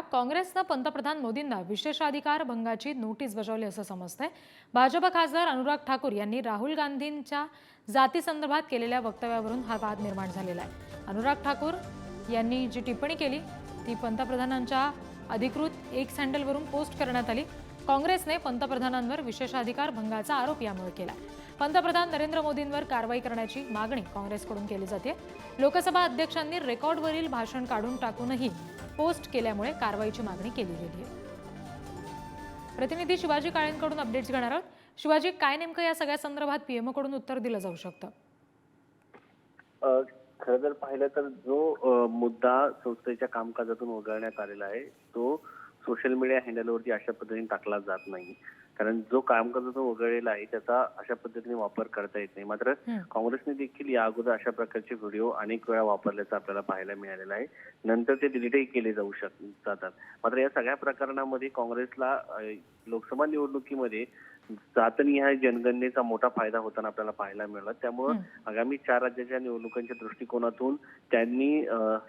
काँग्रेसनं पंतप्रधान मोदींना विशेषाधिकार भंगाची नोटीस बजावली असं समजतंय. भाजप खासदार अनुराग ठाकूर यांनी राहुल गांधींच्या जातीसंदर्भात केलेल्या वक्तव्यावरून हा वाद निर्माण झालेला आहे. अनुराग ठाकूर यांनी जी टिप्पणी केली ती पंतप्रधानांच्या अधिकृत एक सँडलवरून पोस्ट करण्यात आली. काँग्रेसने पंतप्रधानांवर विशेषाधिकार भंगाचा आरोप यामुळे केला. पंतप्रधान नरेंद्र मोदींवर कारवाई करण्याची मागणी काँग्रेसकडून केली जाते. लोकसभा अध्यक्षांनी रेकॉर्डवरील भाषण काढून टाकूनही पोस्ट केल्यामुळे कारवाईची मागणी केली गेली आहे प्रतिनिधी शिवाजी काळेंकडून अपडेट्स घेणार आहोत. शिवाजी काय नेमकं या सगळ्या संदर्भात पीएमओ कडून उत्तर दिलं जाऊ शकतं? अ, खरं जर पाहिलं तर जो मुद्दा संस्थेच्या कामकाजातून वगळण्यात आलेला आहे तो सोशल मीडिया हँडलवरती अशा पद्धतीने टाकला जात नाही. कारण जो कामकाजातून वगळलेला आहे त्याचा अशा पद्धतीने वापर करता येत नाही. मात्र. काँग्रेसने देखील या अगोदर अशा प्रकारचे व्हिडिओ अनेक वेळा वापरल्याचं आपल्याला पाहायला मिळालेलं आहे. नंतर ते डिलीटही केले जाऊ शक जातात. मात्र या सगळ्या प्रकरणामध्ये काँग्रेसला लोकसभा निवडणुकीमध्ये जातनिहाय जनगणनेचा मोठा फायदा होताना आपल्याला पाहायला मिळाला त्यामुळं हं. आगामी चार राज्याच्या निवडणुकांच्या दृष्टिकोनातून त्यांनी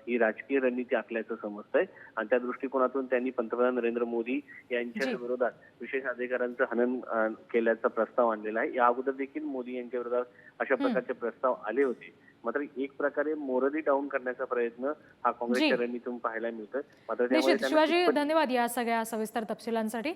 ही राजकीय रणनीती आखल्याचं समजतंय आणि त्या दृष्टिकोनातून त्यांनी पंतप्रधान नरेंद्र मोदी यांच्या. विरोधात विशेष अधिकारांचं हनन केल्याचा प्रस्ताव आणलेला आहे या अगोदर देखील मोदी यांच्या विरोधात अशा. प्रकारचे प्रस्ताव आले होते मात्र एक प्रकारे मोरली डाऊन करण्याचा प्रयत्न हा काँग्रेसच्या जी. रणनीतीतून पाहायला मिळतोय मात्र शिवाजी धन्यवाद या सगळ्या सविस्तर तपशिलांसाठी